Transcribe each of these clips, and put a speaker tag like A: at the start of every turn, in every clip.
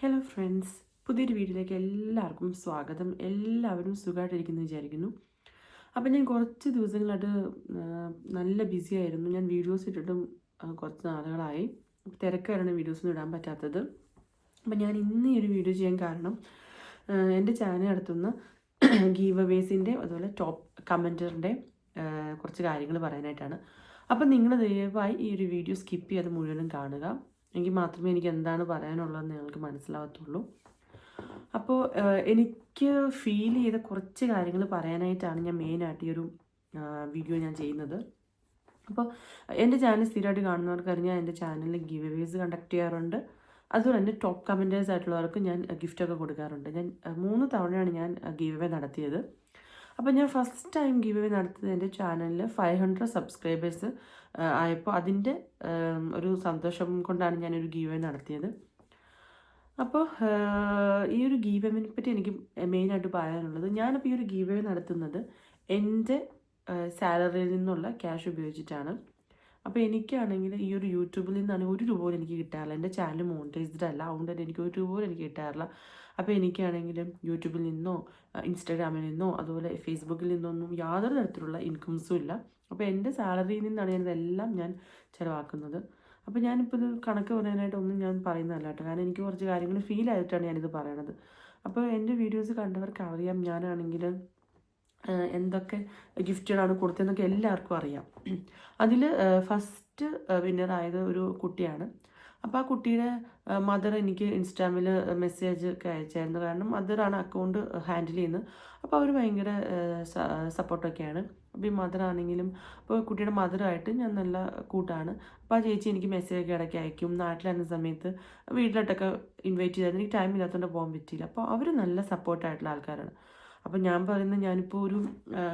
A: Hello friends പുതിയൊരു വീഡിയോയിലേക്ക് എല്ലാവർക്കും സ്വാഗതം. എല്ലാവരും സുഖമായിട്ടിരിക്കുന്നു വിചാരിക്കുന്നു. അപ്പം ഞാൻ കുറച്ച് ദിവസങ്ങളായിട്ട് നല്ല ബിസി ആയിരുന്നു. ഞാൻ വീഡിയോസ് ഇട്ടിട്ടും കുറച്ച് നാളുകളായി. തിരക്കാണ് വീഡിയോസൊന്നും ഇടാൻ പറ്റാത്തത്. അപ്പം ഞാൻ ഇന്ന് ഈ ഒരു വീഡിയോ ചെയ്യാൻ കാരണം എന്റെ ചാനൽ നടത്തുന്ന ഗീവ് അതുപോലെ ടോപ്പ് കമന്ററിന്റെ കുറച്ച് കാര്യങ്ങൾ പറയാനായിട്ടാണ്. അപ്പം നിങ്ങൾ ദയവായി ഈ ഒരു വീഡിയോ സ്കിപ്പ് ചെയ്യാതെ മുഴുവനും കാണുക. എങ്കിൽ മാത്രമേ എനിക്ക് എന്താണ് പറയാനുള്ളതെന്ന് നിങ്ങൾക്ക് മനസ്സിലാവത്തുള്ളൂ. അപ്പോൾ എനിക്ക് ഫീൽ ചെയ്ത കുറച്ച് കാര്യങ്ങൾ പറയാനായിട്ടാണ് ഞാൻ മെയിനായിട്ട് ഈ ഒരു വീഡിയോ ഞാൻ ചെയ്യുന്നത്. അപ്പോൾ എന്റെ ചാനൽ സ്ഥിരമായിട്ട് കാണുന്നവർക്ക് അറിഞ്ഞാൽ എന്റെ ചാനലിൽ ഗിവ് അവേസ് കണ്ടക്ട് ചെയ്യാറുണ്ട്. അതുപോലെ തന്നെ ടോപ്പ് കമന്റേഴ്സ് ആയിട്ടുള്ളവർക്ക് ഞാൻ ഗിഫ്റ്റൊക്കെ കൊടുക്കാറുണ്ട്. ഞാൻ മൂന്ന് തവണയാണ് ഞാൻ ഗിവ് അവേ നടത്തിയത്. അപ്പോൾ ഞാൻ ഫസ്റ്റ് ടൈം ഗിവ് അവേ നടത്തിയത് എന്റെ ചാനലിൽ ഫൈവ് ഹൺഡ്രഡ് സബ്സ്ക്രൈബേഴ്സ് ആയപ്പോൾ അതിന്റെ ഒരു സന്തോഷം കൊണ്ടാണ് ഞാനൊരു ഗീവ് അവേ നടത്തിയത് അപ്പോൾ ഈ ഒരു ഗീവ് അവേനെ പറ്റി എനിക്ക് മെയിനായിട്ട് പറയാനുള്ളത് ഞാനിപ്പോൾ ഈ ഒരു ഗീവ് നടത്തുന്നത് എന്റെ സാലറിയിൽ നിന്നുള്ള ക്യാഷ് ഉപയോഗിച്ചിട്ടാണ്. അപ്പോൾ എനിക്കാണെങ്കിൽ ഈ ഒരു യൂട്യൂബിൽ നിന്നാണ് ഒരു രൂപ പോലും എനിക്ക് കിട്ടാറില്ല. എന്റെ ചാനൽ മോണിറ്റൈസ്ഡ് അല്ല. അതുകൊണ്ട് തന്നെ എനിക്ക് ഒരു രൂപ പോലും എനിക്ക് കിട്ടാറില്ല. അപ്പോൾ എനിക്കാണെങ്കിലും യൂട്യൂബിൽ നിന്നോ ഇൻസ്റ്റാഗ്രാമിൽ നിന്നോ അതുപോലെ ഫേസ്ബുക്കിൽ നിന്നൊന്നും യാതൊരു തരത്തിലുള്ള ഇൻകംസും ഇല്ല. അപ്പോൾ എന്റെ സാലറിയിൽ നിന്നാണ് ഞാൻ ഇതെല്ലാം ഞാൻ ചിലവാക്കുന്നത്. അപ്പോൾ ഞാനിപ്പോൾ ഇത് കണക്ക് പറയാനായിട്ട് ഒന്നും ഞാൻ പറയുന്നതല്ല കേട്ടോ. കാരണം എനിക്ക് കുറച്ച് കാര്യങ്ങൾ ഫീൽ ആയിട്ടാണ് ഞാനിത് പറയണത്. അപ്പോൾ എന്റെ വീഡിയോസ് കണ്ടവർക്ക് അറിയാം. ഞാനാണെങ്കിൽ എന്തൊക്കെ ഗിഫ്റ്റുകളാണ് കൊടുത്തതെന്നൊക്കെ എല്ലാവർക്കും അറിയാം. അതിൽ ഫസ്റ്റ് വിന്നറായത് ഒരു കുട്ടിയാണ്. അപ്പോൾ ആ കുട്ടിയുടെ മദർ എനിക്ക് ഇൻസ്റ്റാമിൽ മെസ്സേജ് ഒക്കെ അയച്ചായിരുന്നു. കാരണം മദറാണ് അക്കൗണ്ട് ഹാൻഡിൽ ചെയ്യുന്നത്. അപ്പോൾ അവർ ഭയങ്കര സപ്പോർട്ടൊക്കെയാണ് അപ്പോൾ ഈ മദറാണെങ്കിലും അപ്പോൾ കുട്ടിയുടെ മദറായിട്ട് ഞാൻ നല്ല കൂട്ടാണ്. അപ്പോൾ ആ ചേച്ചി എനിക്ക് മെസ്സേജ് ഒക്കെ ഇടയ്ക്ക് അയക്കും. നാട്ടിലായിരുന്ന സമയത്ത് വീട്ടിലോട്ടൊക്കെ ഇൻവൈറ്റ് ചെയ്തായിരുന്നു. എനിക്ക് ടൈം ഇല്ലാത്തതുകൊണ്ട് പോകാൻ പറ്റിയില്ല. അപ്പോൾ അവർ നല്ല സപ്പോർട്ടായിട്ടുള്ള ആൾക്കാരാണ്. അപ്പോൾ ഞാൻ പറയുന്നത് ഞാനിപ്പോൾ ഒരു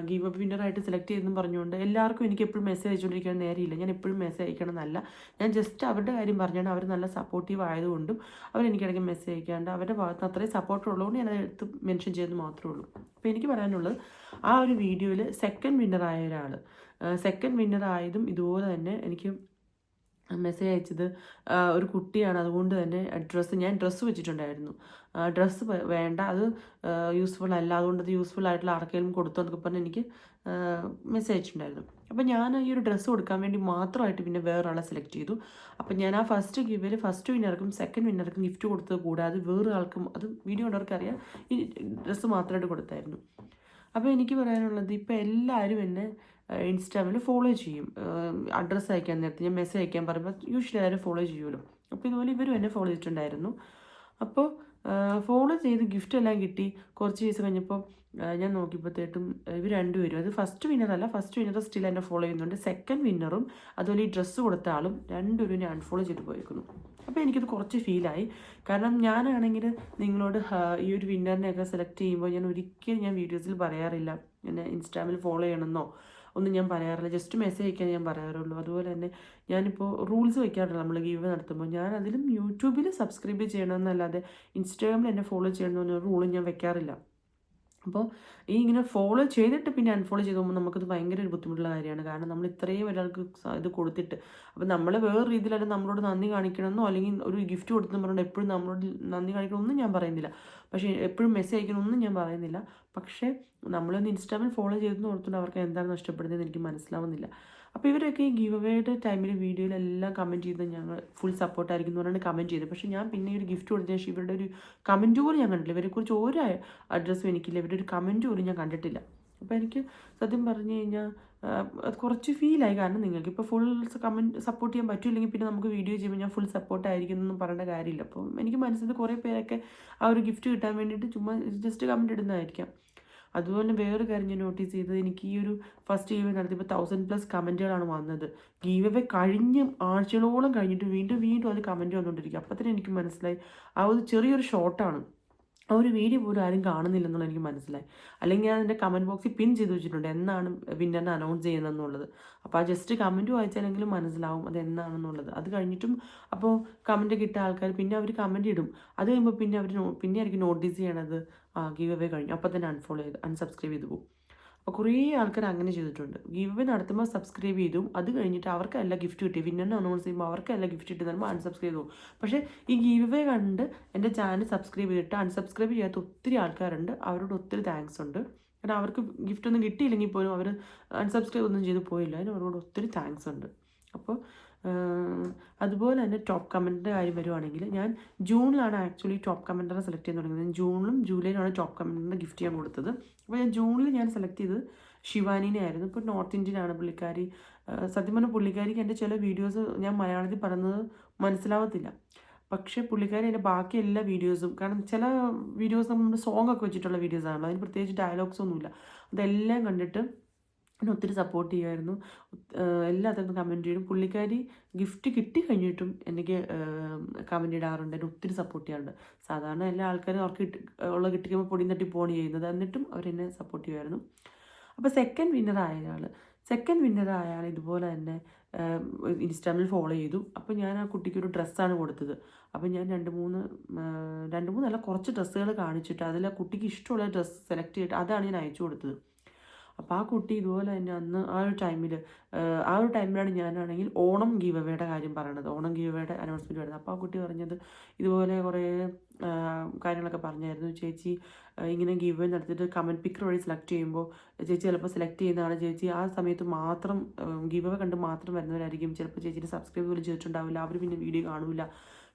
A: ഗീവ് അപ്പ് വിന്നറായിട്ട് സെലക്ട് ചെയ്തെന്ന് പറഞ്ഞുകൊണ്ട് എല്ലാവർക്കും എനിക്ക് എപ്പോഴും മെസ്സേജ് അയച്ചുകൊണ്ടിരിക്കാൻ നേരെയില്ല. ഞാൻ എപ്പോഴും മെസ്സേജ് അയക്കണം എന്നല്ല ഞാൻ ജസ്റ്റ് അവരുടെ കാര്യം പറഞ്ഞാണ് അവർ നല്ല സപ്പോർട്ടീവ് ആയതുകൊണ്ടും അവരെനിക്കിടയ്ക്ക് മെസ്സേജ് അയക്കാണ്ട് അവരുടെ ഭാഗത്ത് അത്രയും സപ്പോർട്ട് ഉള്ളതുകൊണ്ട് ഞാൻ എടുത്ത് മെൻഷൻ ചെയ്തെന്ന് മാത്രമേ ഉള്ളൂ. അപ്പോൾ എനിക്ക് പറയാനുള്ളത് ആ ഒരു വീഡിയോയിൽ സെക്കൻഡ് വിന്നറായ ഒരാൾ സെക്കൻഡ് വിന്നർ ആയതും ഇതുപോലെ തന്നെ എനിക്ക് മെസ്സേജ് അയച്ചത്. ഒരു കുട്ടിയാണ്. അതുകൊണ്ട് തന്നെ ഡ്രസ്സ് ഞാൻ ഡ്രസ്സ് വെച്ചിട്ടുണ്ടായിരുന്നു. ഡ്രസ്സ് വേണ്ട. അത് യൂസ്ഫുൾ അല്ല. അതുകൊണ്ട് അത് യൂസ്ഫുൾ ആയിട്ടുള്ള ആർക്കെങ്കിലും കൊടുത്തു എന്നൊക്കെ പറഞ്ഞ് എനിക്ക് മെസ്സേജ് അയച്ചിട്ടുണ്ടായിരുന്നു. അപ്പോൾ ഞാൻ ഈ ഒരു ഡ്രസ്സ് കൊടുക്കാൻ വേണ്ടി മാത്രമായിട്ട് പിന്നെ വേറൊരാളെ സെലക്ട് ചെയ്തു. അപ്പോൾ ഞാൻ ആ ഫസ്റ്റ് ഗിവിൽ ഫസ്റ്റ് വിന്നർക്കും സെക്കൻഡ് വിന്നർക്കും ഗിഫ്റ്റ് കൊടുത്തത് കൂടാതെ വേറൊരാൾക്കും അത് വീഡിയോ ഉള്ളവർക്ക് അറിയാം ഈ ഡ്രസ്സ് മാത്രമായിട്ട് കൊടുത്തായിരുന്നു. അപ്പോൾ എനിക്ക് പറയാനുള്ളത് ഇപ്പോൾ എല്ലാവരും എന്നെ ഇൻസ്റ്റാമിൽ ഫോളോ ചെയ്യും. അഡ്രസ്സ് അയക്കാൻ നേരത്തെ ഞാൻ മെസ്സേജ് അയക്കാൻ പറയുമ്പോൾ യൂഷ്വലി എല്ലാവരും ഫോളോ ചെയ്യുമല്ലോ അപ്പോൾ ഇതുപോലെ ഇവരും എന്നെ ഫോളോ ചെയ്തിട്ടുണ്ടായിരുന്നു. അപ്പോൾ ഫോളോ ചെയ്ത് ഗിഫ്റ്റ് എല്ലാം കിട്ടി. കുറച്ച് ദിവസം കഴിഞ്ഞപ്പോൾ ഞാൻ നോക്കിയപ്പോഴത്തേട്ടും ഇവർ രണ്ടുപേരും. അത് ഫസ്റ്റ് വിന്നറല്ല ഫസ്റ്റ് വിന്നർ സ്റ്റിൽ എന്നെ ഫോളോ ചെയ്യുന്നുണ്ട്. സെക്കൻഡ് വിന്നറും അതുപോലെ ഈ ഡ്രസ്സ് കൊടുത്ത ആളും രണ്ടുപേരും ഞാൻ അൺഫോളോ ചെയ്ത് പോയിരിക്കുന്നു അപ്പോൾ എനിക്കത് കുറച്ച് ഫീലായി കാരണം ഞാനാണെങ്കിൽ നിങ്ങളോട് ഈ ഒരു വിന്നറിനെയൊക്കെ സെലക്ട് ചെയ്യുമ്പോൾ ഞാൻ ഒരിക്കലും ഞാൻ വീഡിയോസിൽ പറയാറില്ല. എന്നെ ഇൻസ്റ്റാഗ്രാമിൽ ഫോളോ ചെയ്യണമെന്നോ? ഒന്നും ഞാൻ പറയാറില്ല. ജസ്റ്റ് മെസ്സേജ് അയക്കാൻ ഞാൻ പറയാറുള്ളൂ. അതുപോലെ തന്നെ ഞാനിപ്പോൾ റൂൾസ് വയ്ക്കാറില്ല നമ്മൾ ഗീവ് നടത്തുമ്പോൾ ഞാൻ അതിലും യൂട്യൂബിൽ സബ്സ്ക്രൈബ് ചെയ്യണമെന്നല്ലാതെ ഇൻസ്റ്റാഗ്രാമിൽ എന്നെ ഫോളോ ചെയ്യണമെന്നൊരു റൂളും ഞാൻ വെക്കാറില്ല. അപ്പോൾ ഈ ഇങ്ങനെ ഫോളോ ചെയ്തിട്ട് പിന്നെ അൺഫോളോ ചെയ്ത് പോകുമ്പോൾ നമുക്കത് ഭയങ്കര ഒരു ബുദ്ധിമുട്ടുള്ള കാര്യമാണ്. കാരണം നമ്മൾ ഇത്രയും ഒരാൾക്ക് ഇത് കൊടുത്തിട്ട് അപ്പോൾ നമ്മൾ വേറെ രീതിയിലല്ല നമ്മളോട് നന്ദി കാണിക്കണമെന്നോ അല്ലെങ്കിൽ ഒരു ഗിഫ്റ്റ് കൊടുത്തെന്ന് പറഞ്ഞാൽ എപ്പോഴും നമ്മളോട് നന്ദി കാണിക്കണമെന്നും ഞാൻ പറയുന്നില്ല. പക്ഷേ എപ്പോഴും മെസ്സേജ് അയക്കണമെന്നും ഞാൻ പറയുന്നില്ല. പക്ഷേ നമ്മളൊന്ന് ഇൻസ്റ്റാമിൽ ഫോളോ ചെയ്തെന്ന് ഓർത്തുകൊണ്ട് അവർക്ക് എന്താണ് നഷ്ടപ്പെടുന്നതെന്ന് എനിക്ക് മനസ്സിലാവുന്നില്ല. അപ്പോൾ ഇവരൊക്കെ ഈ ഗീവ് അവേയുടെ ടൈമിൽ വീഡിയോയിലെല്ലാം കമന്റ് ചെയ്ത് ഞങ്ങൾ ഫുൾ സപ്പോർട്ടായിരിക്കും എന്ന് പറഞ്ഞാണ് കമന്റ് ചെയ്തത് പക്ഷേ ഞാൻ പിന്നെ ഒരു ഗിഫ്റ്റ് കൊടുത്ത ശേഷം ഇവരുടെ ഒരു കമന്റ് പോലും ഞാൻ കണ്ടില്ല ഇവരെക്കുറിച്ച് ഒരു അഡ്രസ്സും എനിക്കില്ല. ഇവരുടെ ഒരു കമന്റ് പോലും ഞാൻ കണ്ടിട്ടില്ല. അപ്പോൾ എനിക്ക് സത്യം പറഞ്ഞു കഴിഞ്ഞാൽ കുറച്ച് ഫീലായി കാരണം നിങ്ങൾക്ക് ഇപ്പോൾ ഫുൾ കമന്റ് സപ്പോർട്ട് ചെയ്യാൻ പറ്റില്ലെങ്കിൽ പിന്നെ നമുക്ക് വീഡിയോ ചെയ്യുമ്പോൾ ഞാൻ ഫുൾ സപ്പോർട്ട് ആയിരിക്കും എന്നൊന്നും പറയേണ്ട കാര്യമില്ല. അപ്പോൾ എനിക്ക് മനസ്സിൽ കുറേ പേരൊക്കെ ആ ഒരു ഗിഫ്റ്റ് കിട്ടാൻ വേണ്ടിയിട്ട് ചുമ്മാ ജസ്റ്റ് കമന്റ് ഇടുന്നതായിരിക്കാം. അതുപോലെ വേറൊരു കാര്യം ഞാൻ നോട്ടീസ് ചെയ്തത്. എനിക്ക് ഈ ഒരു ഫസ്റ്റ് ഗീവ് നടത്തിയപ്പോൾ തൗസൻഡ് പ്ലസ് കമന്റുകളാണ് വന്നത്. ഗീവ് അവേ കഴിഞ്ഞ് ആഴ്ചകളോളം കഴിഞ്ഞിട്ട് വീണ്ടും വീണ്ടും അത് കമന്റ് വന്നുകൊണ്ടിരിക്കും അപ്പോൾ തന്നെ എനിക്ക് മനസ്സിലായി. ആ ഒരു ചെറിയൊരു ഷോർട്ടാണ് ആ ഒരു വീഡിയോ പോലും ആരും കാണുന്നില്ലെന്നുള്ള എനിക്ക് മനസ്സിലായി. അല്ലെങ്കിൽ ഞാൻ എന്റെ കമന്റ് ബോക്സിൽ പിൻ ചെയ്ത് വെച്ചിട്ടുണ്ട്. എന്നാണ് വിന്നറിനെ അനൗൺസ് ചെയ്യുന്നതെന്നുള്ളത്. അപ്പോൾ ആ ജസ്റ്റ് കമന്റ് വായിച്ചാലെങ്കിലും മനസ്സിലാവും അത് എന്നാണെന്നുള്ളത്. അത് കഴിഞ്ഞിട്ടും അപ്പോൾ കമന്റ് കിട്ടിയ ആൾക്കാർ പിന്നെ അവർ കമന്റ് ഇടും. അത് കഴിയുമ്പോൾ പിന്നെ അവർ പിന്നെ ആയിരിക്കും നോട്ടീസ് ചെയ്യണത്. ഗീവ് അവേ കഴിഞ്ഞു. അപ്പോൾ തന്നെ അൺഫോളോ ചെയ്ത് അൺസബ്സ്ക്രൈബ് ചെയ്ത് പോകും അപ്പോൾ കുറേ ആൾക്കാർ അങ്ങനെ ചെയ്തിട്ടുണ്ട്. ഗിവ് നടത്തുമ്പോൾ സബ്സ്ക്രൈബ് ചെയ്തു അത് കഴിഞ്ഞിട്ട് അവർക്കല്ല ഗിഫ്റ്റ് കിട്ടി. വിന്നറിനെ അനൗൺസ് ചെയ്യുമ്പോൾ അവർക്കല്ല ഗിഫ്റ്റ് കിട്ടി തരുമ്പോൾ അൺസബ്സ്ക്രൈബ് ചെയ്തു. പക്ഷേ ഈ ഗിവ് കണ്ട് എന്റെ ചാനൽ സബ്സ്ക്രൈബ് ചെയ്തിട്ട് അൺസബ്സ്ക്രൈബ് ചെയ്യാത്ത ഒത്തിരി ആൾക്കാരുണ്ട്. അവരോട് ഒത്തിരി താങ്ക്സ് ഉണ്ട്. കാരണം അവർക്ക് ഗിഫ്റ്റ് ഒന്നും കിട്ടിയില്ലെങ്കിൽ പോലും അവർ അൺസബ്സ്ക്രൈബ് ഒന്നും ചെയ്ത് പോയില്ല. അതിന് അവരോട് ഒത്തിരി താങ്ക്സ് ഉണ്ട്. അപ്പോൾ അതുപോലെ തന്നെ ടോപ്പ് കമന്റിന്റെ കാര്യം വരുവാണെങ്കിൽ ഞാൻ ജൂണിലാണ് ആക്ച്വലി ടോപ്പ് കമന്ററെ സെലക്ട് ചെയ്യാൻ തുടങ്ങിയത്. ജൂണിലും ജൂലൈയിലാണ് ടോപ്പ് കമന്ററിന് ഗിഫ്റ്റ് ചെയ്യാൻ കൊടുത്തത്. അപ്പോൾ ഞാൻ ജൂണിൽ ഞാൻ സെലക്ട് ചെയ്തത് ശിവാനിനെ ആയിരുന്നു. ഇപ്പോൾ നോർത്ത് ഇന്ത്യനാണ് പുള്ളിക്കാരി. സത്യം പറഞ്ഞാൽ പുള്ളിക്കാരിക്ക് എന്റെ ചില വീഡിയോസ് ഞാൻ മലയാളത്തിൽ പറയുന്നത് മനസ്സിലാവത്തില്ല. പക്ഷേ പുള്ളിക്കാരി എന്റെ ബാക്കി എല്ലാ വീഡിയോസും കാരണം ചില വീഡിയോസ് നമ്മൾ സോങ് ഒക്കെ വെച്ചിട്ടുള്ള വീഡിയോസാണല്ലോ അതിന് പ്രത്യേകിച്ച് ഡയലോഗ്സ് ഒന്നുമില്ല. അതെല്ലാം കണ്ടിട്ട് എന്നെ ഒത്തിരി സപ്പോർട്ട് ചെയ്യുമായിരുന്നു എല്ലാത്തിനും കമന്റ് ചെയ്യും. പുള്ളിക്കാരി ഗിഫ്റ്റ് കിട്ടി കഴിഞ്ഞിട്ടും എനിക്ക് കമന്റ് ഇടാറുണ്ട്. എന്നെ ഒത്തിരി സപ്പോർട്ട് ചെയ്യാറുണ്ട്. സാധാരണ എല്ലാ ആൾക്കാരും അവർക്ക് കിട്ടി ഉള്ള കിട്ടിക്കുമ്പോൾ പൊടി തട്ടി പോണി ചെയ്യുന്നത്. എന്നിട്ടും അവരെന്നെ സപ്പോർട്ട് ചെയ്യുമായിരുന്നു അപ്പോൾ സെക്കൻഡ് വിന്നർ ആയ സെക്കൻഡ് വിന്നർ അയാൾ ഇതുപോലെ തന്നെ ഇൻസ്റ്റാമിൽ ഫോളോ ചെയ്തു. അപ്പോൾ ഞാൻ ആ കുട്ടിക്ക് ഒരു ഡ്രസ്സാണ് കൊടുത്തത്. അപ്പോൾ ഞാൻ രണ്ട് മൂന്ന് രണ്ട് മൂന്നല്ല കുറച്ച് ഡ്രസ്സുകൾ കാണിച്ചിട്ട് അതിൽ ആ കുട്ടിക്ക് ഇഷ്ടമുള്ള ഡ്രസ്സ് സെലക്ട് ചെയ്തിട്ട് അതാണ് ഞാൻ അയച്ചു കൊടുത്തത്. അപ്പോൾ ആ കുട്ടി ഇതുപോലെ തന്നെ അന്ന് ആ ഒരു ടൈമിൽ ആ ഒരു ടൈമിലാണ് ഞാനാണെങ്കിൽ ഓണം ഗീവ് കാര്യം പറയണത്. ഓണം ഗീവ് അനൗൺസ്മെന്റ് വരുന്നത്. അപ്പോൾ ആ കുട്ടി പറഞ്ഞത് ഇതുപോലെ കുറേ കാര്യങ്ങളൊക്കെ പറഞ്ഞായിരുന്നു. ചേച്ചി ഇങ്ങനെ ഗീവ് നടത്തിയിട്ട് കമന്റ് പിക്കർ വഴി സെലക്ട് ചെയ്യുമ്പോൾ ചേച്ചി ചിലപ്പോൾ സെലക്ട് ചെയ്യുന്നതാണ്. ചേച്ചി ആ സമയത്ത് മാത്രം ഗീവ് കണ്ട് മാത്രം വരുന്നവരായിരിക്കും. ചിലപ്പോൾ ചേച്ചിന്റെ സബ്സ്ക്രൈബ് പോലും ചെയ്തിട്ടുണ്ടാവില്ല അവർ പിന്നെ വീഡിയോ കാണില്ല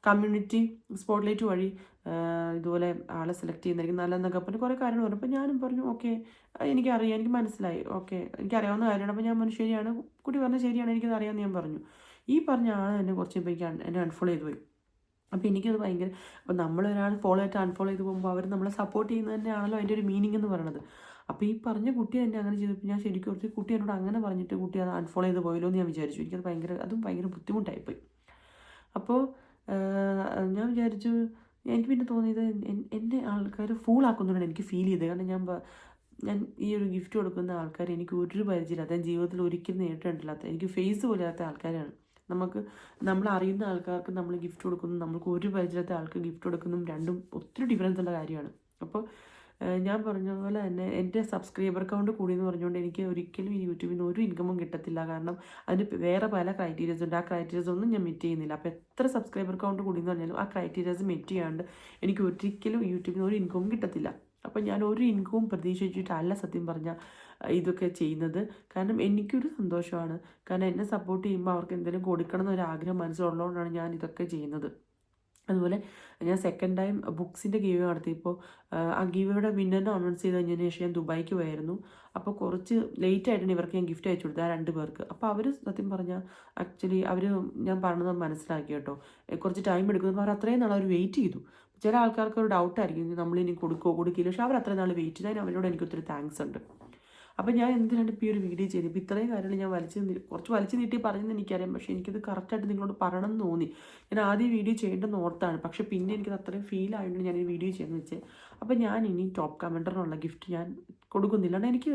A: കമ്മ്യൂണിറ്റി സ്പോട്ട്ലൈറ്റ് വഴി ഇതുപോലെ ആളെ സെലക്ട് ചെയ്യുന്നതായിരിക്കും നല്ലതെന്നൊക്കെ പറഞ്ഞു കുറേ കാര്യങ്ങൾ പറഞ്ഞു. അപ്പോൾ ഞാനും പറഞ്ഞു ഓക്കെ എനിക്കറിയാം എനിക്ക് മനസ്സിലായി. ഓക്കെ എനിക്കറിയാവുന്ന കാര്യമാണ്. അപ്പോൾ ഞാൻ പറഞ്ഞു ശരിയാണ്. കുട്ടി പറഞ്ഞത് ശരിയാണ് എനിക്കത് അറിയാമെന്ന് ഞാൻ പറഞ്ഞു. ഈ പറഞ്ഞ ആൾ എന്നെ കുറച്ച് എനിക്ക് എന്നെ അൺഫോളോ ചെയ്തു പോയി. അപ്പോൾ എനിക്കത് ഭയങ്കര അപ്പോൾ നമ്മളൊരാൾ ഫോളോ ആയിട്ട് അൺഫോളോ ചെയ്ത് പോകുമ്പോൾ അവർ നമ്മളെ സപ്പോർട്ട് ചെയ്യുന്നത് തന്നെയാണല്ലോ അതിന്റെ ഒരു മീനിങ് എന്ന് പറയുന്നത്. അപ്പോൾ ഈ പറഞ്ഞ കുട്ടി എന്നെ അങ്ങനെ ചെയ്തപ്പോൾ ഞാൻ ശരിക്കും ഓർത്തി കുട്ടി എന്നോട് അങ്ങനെ പറഞ്ഞിട്ട് കുട്ടി അത് അൺഫോളോ ചെയ്ത് പോയല്ലോ എന്ന് ഞാൻ വിചാരിച്ചു. എനിക്കത് ഭയങ്കര അതും ഭയങ്കര ബുദ്ധിമുട്ടായിപ്പോയി. അപ്പോൾ ഞാൻ വിചാരിച്ചു എനിക്ക് പിന്നെ തോന്നിയത് എന്നെ ആൾക്കാർ ഫൂളാക്കുന്നുണ്ട് എനിക്ക് ഫീൽ ചെയ്തത്. കാരണം ഞാൻ ഞാൻ ഈ ഒരു ഗിഫ്റ്റ് കൊടുക്കുന്ന ആൾക്കാർ എനിക്ക് ഒരു പരിചയമില്ലാത്ത ജീവിതത്തിൽ ഒരിക്കലും നേരിട്ടിട്ടില്ലാത്ത എനിക്ക് ഫേസ് പോലാത്ത ആൾക്കാരാണ്. നമുക്ക് നമ്മൾ അറിയുന്ന ആൾക്കാർക്ക് നമ്മൾ ഗിഫ്റ്റ് കൊടുക്കുന്നു. നമുക്ക് ഒരു പരിചയമില്ലാത്ത ആൾക്ക് ഗിഫ്റ്റ് കൊടുക്കുന്നതും രണ്ടും ഒത്തിരി ഡിഫറൻസ് ഉള്ള കാര്യമാണ്. അപ്പോൾ ഞാൻ പറഞ്ഞ പോലെ തന്നെ എന്റെ സബ്സ്ക്രൈബർ കൗണ്ട് കൂടി എന്ന് പറഞ്ഞുകൊണ്ട് എനിക്ക് ഒരിക്കലും ഈ യൂട്യൂബിൽ നിന്ന് ഒരു ഇൻകമും കിട്ടത്തില്ല. കാരണം അതിന് വേറെ പല ക്രൈറ്റീരിയസ് ഉണ്ട്. ആ ക്രൈറ്റീരിയസ് ഒന്നും ഞാൻ മീറ്റ് ചെയ്യുന്നില്ല. അപ്പോൾ എത്ര സബ്സ്ക്രൈബർ കൗണ്ട് കൂടി എന്ന് പറഞ്ഞാലും ആ ക്രൈറ്റീരിയസ് മീറ്റ് ചെയ്യാണ്ട് എനിക്ക് ഒരിക്കലും യൂട്യൂബിൽ നിന്ന് ഒരു ഇൻകമും കിട്ടത്തില്ല. അപ്പോൾ ഞാൻ ഒരു ഇൻകവും പ്രതീക്ഷിച്ചിട്ടല്ല സത്യം പറഞ്ഞാൽ ഇതൊക്കെ ചെയ്യുന്നത്. കാരണം എനിക്കൊരു സന്തോഷമാണ്. കാരണം എന്നെ സപ്പോർട്ട് ചെയ്യുമ്പോൾ അവർക്ക് എന്തെങ്കിലും കൊടുക്കണം എന്നൊരു ആഗ്രഹം മനസ്സിലുള്ളതുകൊണ്ടാണ് ഞാൻ ഇതൊക്കെ ചെയ്യുന്നത്. അതുപോലെ ഞാൻ സെക്കൻഡ് ടൈം ബുക്സിന്റെ ഗീവ് നടത്തിയപ്പോൾ ആ ഗീവയുടെ വിന്നറിനെ അനൗൺസ് ചെയ്ത് കഴിഞ്ഞതിന് ശേഷം ഞാൻ ദുബായിക്ക് പോയായിരുന്നു. അപ്പോൾ കുറച്ച് ലേറ്റ് ആയിട്ടാണ് ഇവർക്ക് ഞാൻ ഗിഫ്റ്റ് അയച്ചു കൊടുത്തത് ആ രണ്ട് പേർക്ക്. അപ്പോൾ അവർ സത്യം പറഞ്ഞാൽ ആക്ച്വലി അവർ ഞാൻ പറഞ്ഞത് മനസ്സിലാക്കി കേട്ടോ. കുറച്ച് ടൈം എടുക്കുന്നു അവർ അത്രയും നാൾ അവർ വെയിറ്റ് ചെയ്തു. ചില ആൾക്കാർക്ക് ഒരു ഡൗട്ടായിരിക്കും നമ്മളിനി കൊടുക്കുമോ കൊടുക്കില്ല. പക്ഷേ അവർ അത്രയും നാൾ വെയിറ്റ് ചെയ്തതിന് അവരോട് എനിക്ക് ഒത്തിരി താങ്ക്സ് ഉണ്ട്. അപ്പം ഞാൻ എന്തിനാണ് ഇപ്പോൾ ഈ ഒരു വീഡിയോ ചെയ്തത്? ഇപ്പോൾ ഇത്രയും കാര്യങ്ങൾ ഞാൻ വലിച്ച് കുറച്ച് വലിച്ച് നീട്ടി പറഞ്ഞെന്ന് എനിക്കറിയാം. പക്ഷേ എനിക്കത് കറക്റ്റായിട്ട് നിങ്ങളോട് പറയണം എന്ന് തോന്നി. ഞാൻ ആദ്യം വീഡിയോ ചെയ്യേണ്ടെന്ന് ഓർത്താണ്. പക്ഷേ പിന്നെ എനിക്കത് അത്രയും ഫീൽ ആയതുകൊണ്ട് ഞാൻ ഈ വീഡിയോ ചെയ്യാമെന്ന് വെച്ച്. അപ്പം ഞാൻ ഇനി ടോപ്പ് കമന്ററിനുള്ള ഗിഫ്റ്റ് ഞാൻ കൊടുക്കുന്നില്ല. എനിക്ക്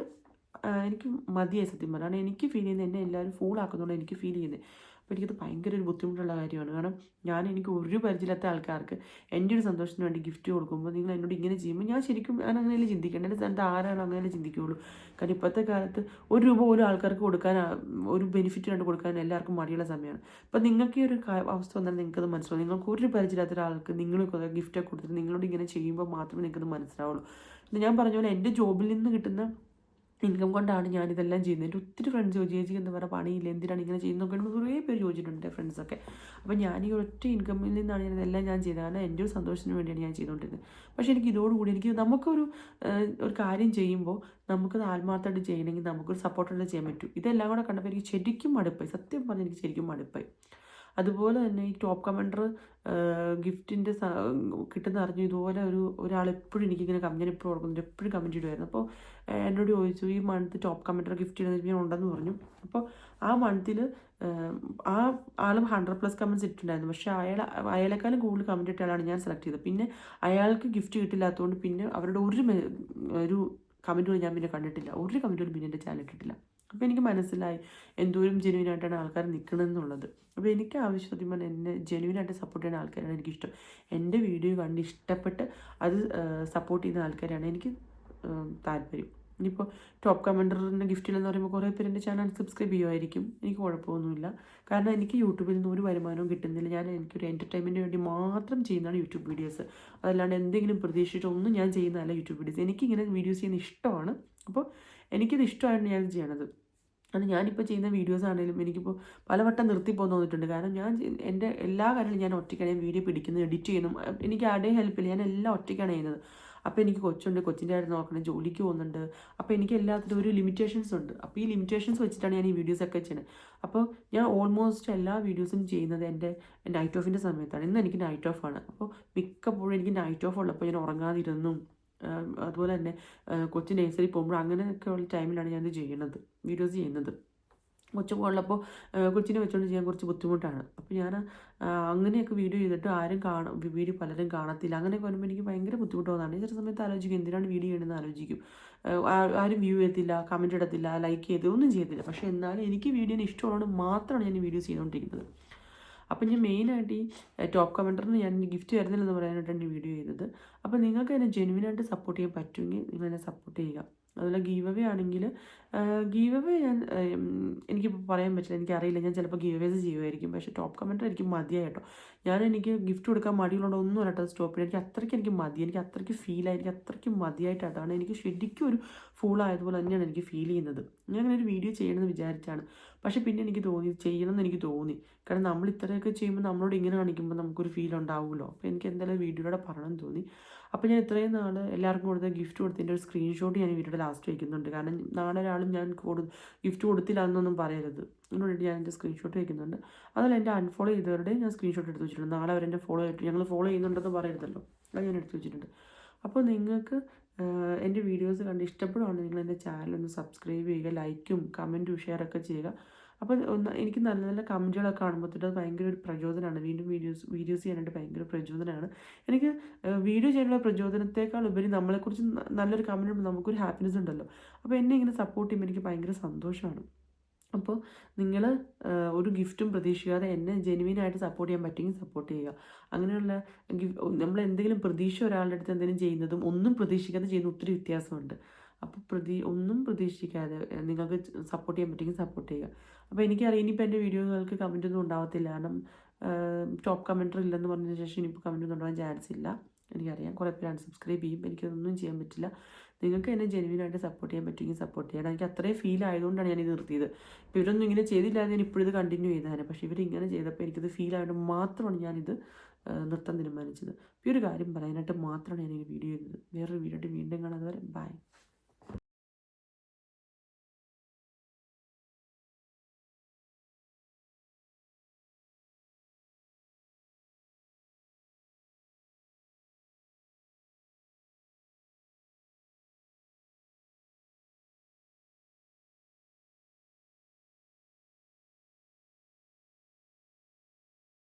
A: എനിക്ക് മതിയായി സത്യം പറഞ്ഞാൽ എനിക്ക് ഫീൽ ചെയ്യുന്നത് എന്നെ എല്ലാവരും ഫൂൾ ആക്കുന്നതുകൊണ്ട് എനിക്ക് ഫീൽ ചെയ്യുന്നത്. അപ്പോൾ എനിക്കത് ഭയങ്കര ഒരു ബുദ്ധിമുട്ടുള്ള കാര്യമാണ്. കാരണം ഞാൻ എനിക്ക് ഒരു പരിചയമില്ലാത്ത ആൾക്കാർക്ക് എന്റെ ഒരു സന്തോഷത്തിന് വേണ്ടി ഗിഫ്റ്റ് കൊടുക്കുമ്പോൾ നിങ്ങൾ എന്നോട് ഇങ്ങനെ ചെയ്യുമ്പോൾ ഞാൻ ശരിക്കും ഞാൻ അങ്ങനെയല്ലേ ചിന്തിക്കേണ്ട എന്റെ സ്ഥാനത്ത് ആരാണോ അങ്ങനെ ചിന്തിക്കുകയുള്ളൂ കാരണം ഇപ്പോഴത്തെ കാലത്ത് ഒരു രൂപ പോലും ആൾക്കാർക്ക് കൊടുക്കാൻ ഒരു ബെനിഫിറ്റ് കണ്ട് കൊടുക്കാൻ എല്ലാവർക്കും മടിയുള്ള സമയമാണ്. അപ്പോൾ നിങ്ങൾക്ക് ഈ ഒരു അവസ്ഥ വന്നാൽ നിങ്ങൾക്കത് മനസ്സിലാവും. നിങ്ങൾക്ക് ഒരു പരിചയമില്ലാത്ത ഒരാൾക്ക് നിങ്ങൾ ഗിഫ്റ്റൊക്കെ കൊടുത്തിട്ട് നിങ്ങളോട് ഇങ്ങനെ ചെയ്യുമ്പോൾ മാത്രമേ നിങ്ങൾക്കത് മനസ്സിലാവുള്ളൂ. ഞാൻ പറഞ്ഞ പോലെ എന്റെ ജോബിൽ നിന്ന് കിട്ടുന്ന ഇൻകം കൊണ്ടാണ് ഞാനിതെല്ലാം ചെയ്യുന്നത്. എന്റെ ഒത്തിരി ഫ്രണ്ട്സ് ചോദിച്ചു ചേച്ചി എന്താ പറയുക പണിയില്ല? എന്തിനാണ് ഇങ്ങനെ ചെയ്യുന്നതൊക്കെ കുറേ പേര് ചോദിച്ചിട്ടുണ്ട് എന്റെ ഫ്രണ്ട്സൊക്കെ അപ്പോൾ ഞാൻ ഈ ഒറ്റ ഇൻകമിൽ നിന്നാണ് ഞാൻ ഇതെല്ലാം ഞാൻ ചെയ്തത്. കാരണം എന്റെ ഒരു സന്തോഷത്തിന് വേണ്ടിയാണ് ഞാൻ ചെയ്തുകൊണ്ടിരുന്നത്. പക്ഷേ എനിക്ക് ഇതോടുകൂടി എനിക്ക് നമുക്കൊരു ഒരു കാര്യം ചെയ്യുമ്പോൾ നമുക്കത് ആത്മാർത്ഥമായിട്ട് ചെയ്യണമെങ്കിൽ നമുക്കൊരു സപ്പോർട്ടായിട്ട് ചെയ്യാൻ പറ്റും. ഇതെല്ലാം കൂടെ കണ്ടപ്പോൾ എനിക്ക് ശരിക്കും മടുപ്പായി. സത്യം പറഞ്ഞാൽ എനിക്ക് ശരിക്കും മടുപ്പായി. അതുപോലെ തന്നെ ഈ ടോപ്പ് കമൻഡർ ഗിഫ്റ്റിന്റെ കിട്ടുന്ന അറിഞ്ഞു ഇതുപോലെ ഒരു ഒരാൾ എപ്പോഴും എനിക്കിങ്ങനെ ഞാൻ എപ്പോഴും ഓർക്കുന്നുണ്ട് എപ്പോഴും കമന്റ് ഇടുമായിരുന്നു അപ്പോൾ എന്നോട് ചോദിച്ചു ഈ മന്ത് ടോപ്പ് കമന്റർ ഗിഫ്റ്റ് ചെയ്യുന്നത് ഞാൻ ഉണ്ടെന്ന് പറഞ്ഞു. അപ്പോൾ ആ മന്തിൽ ആ ആളും ഹൺഡ്രഡ് പ്ലസ് കമന്റ്സ് ഇട്ടിട്ടുണ്ടായിരുന്നു. പക്ഷേ അയാൾ അയാളെക്കാളും കൂടുതൽ കമന്റ് ഇട്ട ആളാണ് ഞാൻ സെലക്ട് ചെയ്തത്. പിന്നെ അയാൾക്ക് ഗിഫ്റ്റ് കിട്ടില്ലാത്തതുകൊണ്ട് പിന്നെ അവരുടെ ഒരു ഒരു കമന്റുകൾ ഞാൻ പിന്നെ കണ്ടിട്ടില്ല. ഒരു കമന്റുകളും പിന്നെ എന്റെ ചാനൽ ഇട്ടിട്ടില്ല. അപ്പോൾ എനിക്ക് മനസ്സിലായി എന്തോരം ജെനുവിനായിട്ടാണ് ആൾക്കാർ നിൽക്കണമെന്നുള്ളത് അപ്പോൾ എനിക്ക് ആവശ്യം സത്യം പറഞ്ഞാൽ എന്നെ ജെനുവിനായിട്ട് സപ്പോർട്ട് ചെയ്യുന്ന ആൾക്കാരാണ് എനിക്കിഷ്ടം. എന്റെ വീഡിയോ കണ്ട് ഇഷ്ടപ്പെട്ട് അത് സപ്പോർട്ട് ചെയ്യുന്ന ആൾക്കാരാണ് എനിക്ക് താല്പര്യം. ഇനിയിപ്പോൾ ടോപ്പ് കമൻഡറിന്റെ എന്ന് പറയുമ്പോൾ കുറേ പേര് എന്റെ ചാനൽ സബ്സ്ക്രൈബ് ചെയ്യുമായിരിക്കും എനിക്ക് കുഴപ്പമൊന്നുമില്ല. കാരണം എനിക്ക് യൂട്യൂബിൽ നിന്ന് ഒരു വരുമാനവും കിട്ടുന്നില്ല. ഞാൻ എനിക്കൊരു എന്റർടൈൻമെന്റിന് വേണ്ടി മാത്രം ചെയ്യുന്നതാണ് യൂട്യൂബ് വീഡിയോസ് അതല്ലാണ്ട് എന്തെങ്കിലും പ്രതീക്ഷിച്ചിട്ടൊന്നും ഞാൻ ചെയ്യുന്നതല്ല യൂട്യൂബ് വീഡിയോസ് എനിക്കിങ്ങനെ വീഡിയോസ് ചെയ്യുന്ന ഇഷ്ടമാണ്. അപ്പോൾ എനിക്കിത് ഇഷ്ടമായിട്ട് ഞാൻ ചെയ്യണത്. അത് ഞാനിപ്പോൾ ചെയ്യുന്ന വീഡിയോസ് ആണെങ്കിലും എനിക്കിപ്പോൾ പലവട്ടം നിർത്തി പോകുന്ന തോന്നിയിട്ടുണ്ട്. കാരണം ഞാൻ എന്റെ എല്ലാ കാര്യങ്ങളും ഞാൻ ഒറ്റയ്ക്കാണ്. ഞാൻ വീഡിയോ പിടിക്കുന്നത് എഡിറ്റ് ചെയ്യുന്നു. എനിക്ക് എനിക്ക് ആരുടെയും ഹെൽപ്പില്ല ഞാൻ എല്ലാം ഒറ്റയ്ക്കാണ് ചെയ്യുന്നത്. അപ്പോൾ എനിക്ക് കൊച്ചുണ്ട്. കൊച്ചിന്റെ കാര്യം നോക്കണം. ജോലിക്ക് പോകുന്നുണ്ട്. അപ്പോൾ എനിക്ക് എല്ലാത്തിനും ഒരു ലിമിറ്റേഷൻസ് ഉണ്ട്. അപ്പോൾ ഈ ലിമിറ്റേഷൻസ് വെച്ചിട്ടാണ് ഞാൻ ഈ വീഡിയോസ് ഒക്കെ ചെയ്യുന്നത് അപ്പോൾ ഞാൻ ഓൾമോസ്റ്റ് എല്ലാ വീഡിയോസും ചെയ്യുന്നത് എന്റെ നൈറ്റ് ഓഫിന്റെ സമയത്താണ്. ഇന്ന് എനിക്ക് നൈറ്റ് ഓഫാണ് അപ്പോൾ മിക്കപ്പോഴും എനിക്ക് നൈറ്റ് ഓഫ് ഉള്ളപ്പോൾ ഞാൻ ഉറങ്ങാതിരുന്നും. അതുപോലെ തന്നെ കൊച്ചു നേഴ്സറി പോകുമ്പോൾ അങ്ങനെയൊക്കെ ഉള്ള ടൈമിലാണ് ഞാനിത് ചെയ്യുന്നത് വീഡിയോസ് ചെയ്യുന്നത്. കൊച്ചു ഉള്ളപ്പോൾ കൊച്ചിനെ വെച്ചുകൊണ്ട് ചെയ്യാൻ കുറച്ച് ബുദ്ധിമുട്ടാണ്. അപ്പോൾ ഞാൻ അങ്ങനെയൊക്കെ വീഡിയോ ചെയ്തിട്ട് ആരും കാണും വീഡിയോ പലരും കാണത്തില്ല. അങ്ങനെയൊക്കെ വരുമ്പോൾ എനിക്ക് ഭയങ്കര ബുദ്ധിമുട്ട് തോന്നാണ് ചില സമയത്ത് ആലോചിക്കും എന്തിനാണ് വീഡിയോ ചെയ്യണമെന്ന് ആലോചിക്കും. ആരും വ്യൂ ചെയ്യത്തില്ല കമന്റ് ഇടത്തില്ല ലൈക്ക് ചെയ്ത് ഒന്നും ചെയ്യത്തില്ല. പക്ഷേ എന്നാലും എനിക്ക് വീഡിയോന് ഇഷ്ടമുള്ളതുകൊണ്ട് മാത്രമാണ് ഞാൻ വീഡിയോസ് ചെയ്തുകൊണ്ടിരിക്കുന്നത്. അപ്പം ഞാൻ മെയിനായിട്ട് ഈ ടോപ്പ് കമന്ററിന് ഞാൻ ഗിഫ്റ്റ് തരുന്നില്ലെന്ന് പറയാനായിട്ടാണ് ഈ വീഡിയോ ചെയ്തത് അപ്പോൾ നിങ്ങൾക്ക് എന്നെ ജെനുവിനായിട്ട് സപ്പോർട്ട് ചെയ്യാൻ പറ്റുമെങ്കിൽ നിങ്ങൾ എന്നെ സപ്പോർട്ട് ചെയ്യുക. അതുപോലെ ഗീവ് അവേ ആണെങ്കിൽ ഗീവ് അവേ ഞാൻ എനിക്കിപ്പോൾ പറയാൻ പറ്റില്ല. എനിക്കറിയില്ല. ഞാൻ ചിലപ്പോൾ ഗീവ് അവേസ് ചെയ്യുമായിരിക്കും. പക്ഷേ ടോപ്പ് കമന്റർ എനിക്ക് മതിയായി കേട്ടോ ഞാൻ എനിക്ക് ഗിഫ്റ്റ് കൊടുക്കാൻ മടിയുള്ളതുകൊണ്ട് ഒന്നും അല്ലാട്ടോ സ്റ്റോപ്പ് എനിക്ക് അത്രയ്ക്ക് എനിക്ക് മതി. എനിക്ക് അത്രയ്ക്ക് ഫീലായി എനിക്ക് അത്രയ്ക്ക് മതിയായിട്ടാണ് എനിക്ക് ശരിക്കും ഒരു ഫൂൾ ആയതുപോലെ തന്നെയാണ് എനിക്ക് ഫീൽ ചെയ്യുന്നത്. ഞാൻ അങ്ങനെ ഒരു വീഡിയോ ചെയ്യണമെന്ന് വിചാരിച്ചാണ്. പക്ഷേ പിന്നെ എനിക്ക് തോന്നി ചെയ്യണമെന്ന് എനിക്ക് തോന്നി. കാരണം നമ്മൾ ഇത്രയൊക്കെ ചെയ്യുമ്പോൾ നമ്മളോട് ഇങ്ങനെ കാണിക്കുമ്പോൾ നമുക്കൊരു ഫീൽ ഉണ്ടാവുമല്ലോ. അപ്പോൾ എനിക്ക് എന്തായാലും വീഡിയോയുടെ പറയണമെന്ന് തോന്നി. അപ്പോൾ ഞാൻ ഇത്രയും നാൾ എല്ലാവർക്കും കൊടുത്ത ഗിഫ്റ്റ് കൊടുത്തതിന്റെ ഒരു സ്ക്രീൻഷോട്ട് ഞാൻ വീഡിയോയുടെ ലാസ്റ്റ് വയ്ക്കുന്നുണ്ട് കാരണം നാളെ ഒരാളും ഞാൻ കൊടു ഗിഫ്റ്റ് കൊടുത്തില്ല എന്നൊന്നും പറയരുത് അതിനുവേണ്ടി ഞാൻ എന്റെ സ്ക്രീൻഷോട്ട് വയ്ക്കുന്നുണ്ട് അതുപോലെ എന്റെ അൺഫോളോ ചെയ്തവരുടെ ഞാൻ സ്ക്രീൻഷോട്ട് എടുത്ത് വെച്ചിട്ടുണ്ട്. നാളെ അവരെ ഫോളോ ചെയ്തിട്ട് ഞങ്ങൾ ഫോളോ ചെയ്യുന്നുണ്ടെന്ന് പറയരുതല്ലോ. അത് ഞാൻ എടുത്ത് വെച്ചിട്ടുണ്ട്. അപ്പോൾ നിങ്ങൾക്ക് എന്റെ വീഡിയോസ് കണ്ട് ഇഷ്ടപ്പെടുവാണെങ്കിൽ നിങ്ങൾ എന്റെ ചാനൽ ഒന്ന് സബ്സ്ക്രൈബ് ചെയ്യുക ലൈക്കും കമന്റും ഷെയറൊക്കെ ചെയ്യുക. അപ്പോൾ എനിക്ക് നല്ല നല്ല കമന്റുകളൊക്കെ കാണുമ്പോഴത്തേക്ക് അത് ഭയങ്കര ഒരു പ്രചോദനമാണ് വീണ്ടും വീഡിയോസ് വീഡിയോസ് ചെയ്യാനായിട്ട് ഭയങ്കര പ്രചോദനമാണ് എനിക്ക് വീഡിയോ ചെയ്യാനുള്ള പ്രചോദനത്തേക്കാൾ ഉപരി നമ്മളെക്കുറിച്ച് നല്ലൊരു കമന്റ് നമുക്കൊരു ഹാപ്പിനെസ് ഉണ്ടല്ലോ. അപ്പോൾ എന്നെ ഇങ്ങനെ സപ്പോർട്ട് ചെയ്യുമ്പോൾ എനിക്ക് ഭയങ്കര സന്തോഷമാണ് അപ്പോൾ നിങ്ങൾ ഒരു ഗിഫ്റ്റും പ്രതീക്ഷിക്കാതെ എന്നെ ജെനുവിനായിട്ട് സപ്പോർട്ട് ചെയ്യാൻ പറ്റുമെങ്കിൽ സപ്പോർട്ട് ചെയ്യുക. അങ്ങനെയുള്ള നമ്മൾ എന്തെങ്കിലും പ്രതീക്ഷ ഒരാളുടെ അടുത്ത് എന്തെങ്കിലും ചെയ്യുന്നതും ഒന്നും പ്രതീക്ഷിക്കാതെ ചെയ്യുന്ന ഒത്തിരി വ്യത്യാസമുണ്ട്. അപ്പോൾ പ്രതി ഒന്നും പ്രതീക്ഷിക്കാതെ നിങ്ങൾക്ക് സപ്പോർട്ട് ചെയ്യാൻ പറ്റുമെങ്കിൽ സപ്പോർട്ട് ചെയ്യുക. അപ്പോൾ എനിക്കറിയാം ഇനിയിപ്പോൾ എന്റെ വീഡിയോകൾക്ക് കമന്റ് ഒന്നും ഉണ്ടാവത്തില്ല. കാരണം ടോപ്പ് കമന്റർ ഇല്ലെന്ന് പറഞ്ഞതിന് ശേഷം ഇനിയിപ്പോൾ കമന്റ് ഒന്നും ഉണ്ടാവാൻ ചാൻസ് ഇല്ല. എനിക്കറിയാം കുറേ പേര് അൺസബ്സ്ക്രൈബ് ചെയ്യും. എനിക്കതൊന്നും ചെയ്യാൻ പറ്റില്ല. നിങ്ങൾക്ക് എന്നെ ജെനുവിനായിട്ട് സപ്പോർട്ട് ചെയ്യാൻ പറ്റുമെങ്കിൽ സപ്പോർട്ട് ചെയ്യണം. എനിക്ക് അത്രയും ഫീൽ ആയതുകൊണ്ടാണ് ഞാൻ ഇത് നിർത്തിയത്. ഇപ്പോൾ ഇവരൊന്നും ഇങ്ങനെ ചെയ്തില്ലാതെ ഞാൻ ഇപ്പോഴിത് കണ്ടിന്യൂ ചെയ്തതാണ്. പക്ഷേ ഇങ്ങനെ ചെയ്തപ്പോൾ എനിക്കത് ഫീൽ ആയതുകൊണ്ട് മാത്രമാണ് ഞാനിത് നൃത്തം തീരുമാനിച്ചത്. ഈ ഒരു കാര്യം പറയാനായിട്ട് മാത്രമാണ് ഞാൻ ഈ വീഡിയോ ചെയ്തത് വേറൊരു വീഡിയോ വീണ്ടും കാണാതെ വരെ ബൈ